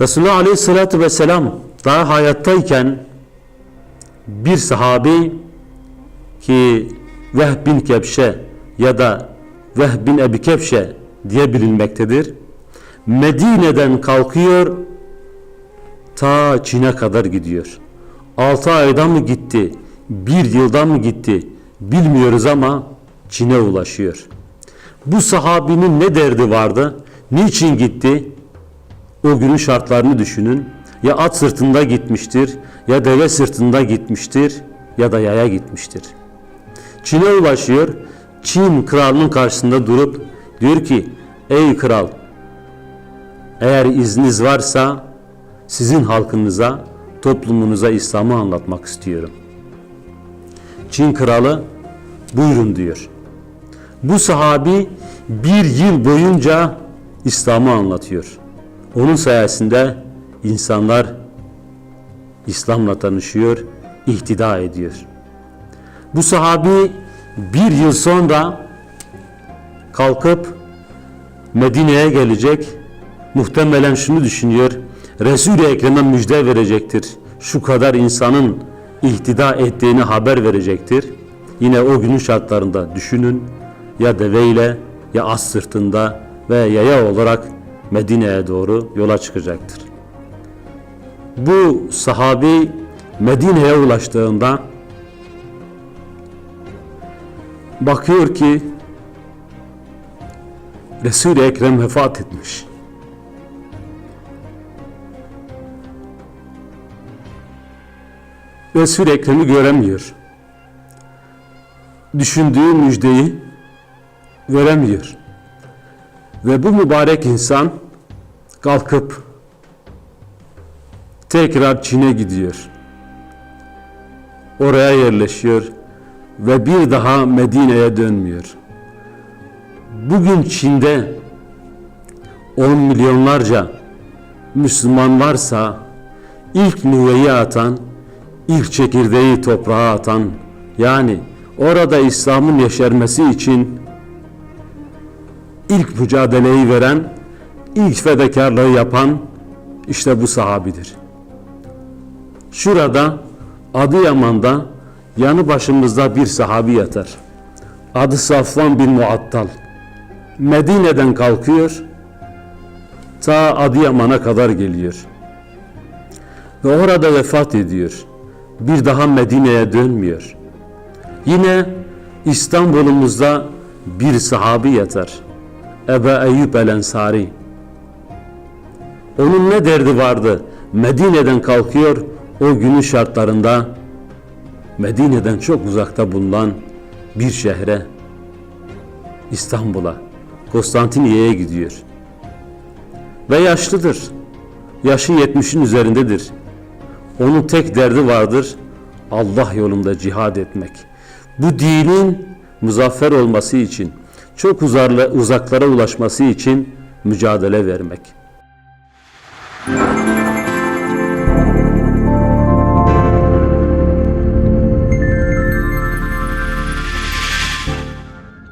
Resulullah Aleyhisselatü Vesselam daha hayattayken bir sahabi ki Vehb bin Kebşe ya da Vehb bin Ebi Kebşe diye bilinmektedir. Medine'den kalkıyor ta Çin'e kadar gidiyor. 6 ayda mı gitti, bir yılda mı gitti bilmiyoruz ama Çin'e ulaşıyor. Bu sahabinin ne derdi vardı? Niçin gitti? O günün şartlarını düşünün. Ya at sırtında gitmiştir, ya deve sırtında gitmiştir, ya da yaya gitmiştir. Çin'e ulaşıyor. Çin kralının karşısında durup diyor ki: "Ey kral, eğer izniniz varsa sizin halkınıza, toplumunuza İslam'ı anlatmak istiyorum." Çin kralı buyurun diyor. Bu sahabi bir yıl boyunca İslam'ı anlatıyor. Onun sayesinde insanlar İslam'la tanışıyor, ihtida ediyor. Bu sahabi bir yıl sonra kalkıp Medine'ye gelecek. Muhtemelen şunu düşünüyor. Resul-i Ekrem'e müjde verecektir. Şu kadar insanın ihtida ettiğini haber verecektir. Yine o günün şartlarında düşünün ya deveyle ya az sırtında ve yaya olarak Medine'ye doğru yola çıkacaktır. Bu sahabi Medine'ye ulaştığında bakıyor ki Resul-i Ekrem vefat etmiş. Resul-i Ekrem'i göremiyor. Düşündüğü müjdeyi veremiyor. Ve bu mübarek insan kalkıp tekrar Çin'e gidiyor. Oraya yerleşiyor ve bir daha Medine'ye dönmüyor. Bugün Çin'de 10 milyonlarca Müslüman varsa ilk nüveyi atan, ilk çekirdeği toprağa atan yani orada İslam'ın yeşermesi için ilk mücadeleyi veren, ilk fedakarlığı yapan işte bu sahabidir. Şurada Adıyaman'da yanı başımızda bir sahabi yatar. Adı Safvan bin Muattal. Medine'den kalkıyor, ta Adıyaman'a kadar geliyor. Ve orada vefat ediyor. Bir daha Medine'ye dönmüyor. Yine İstanbul'umuzda bir sahabi yatar. Ebu Eyyub el Ensari. Onun ne derdi vardı? Medine'den kalkıyor o günün şartlarında Medine'den çok uzakta bulunan bir şehre İstanbul'a Konstantiniye'ye gidiyor. Ve yaşlıdır. Yaşı 70'in üzerindedir. Onun tek derdi vardır. Allah yolunda cihad etmek. Bu dinin muzaffer olması için, çok uzarla, uzaklara ulaşması için mücadele vermek.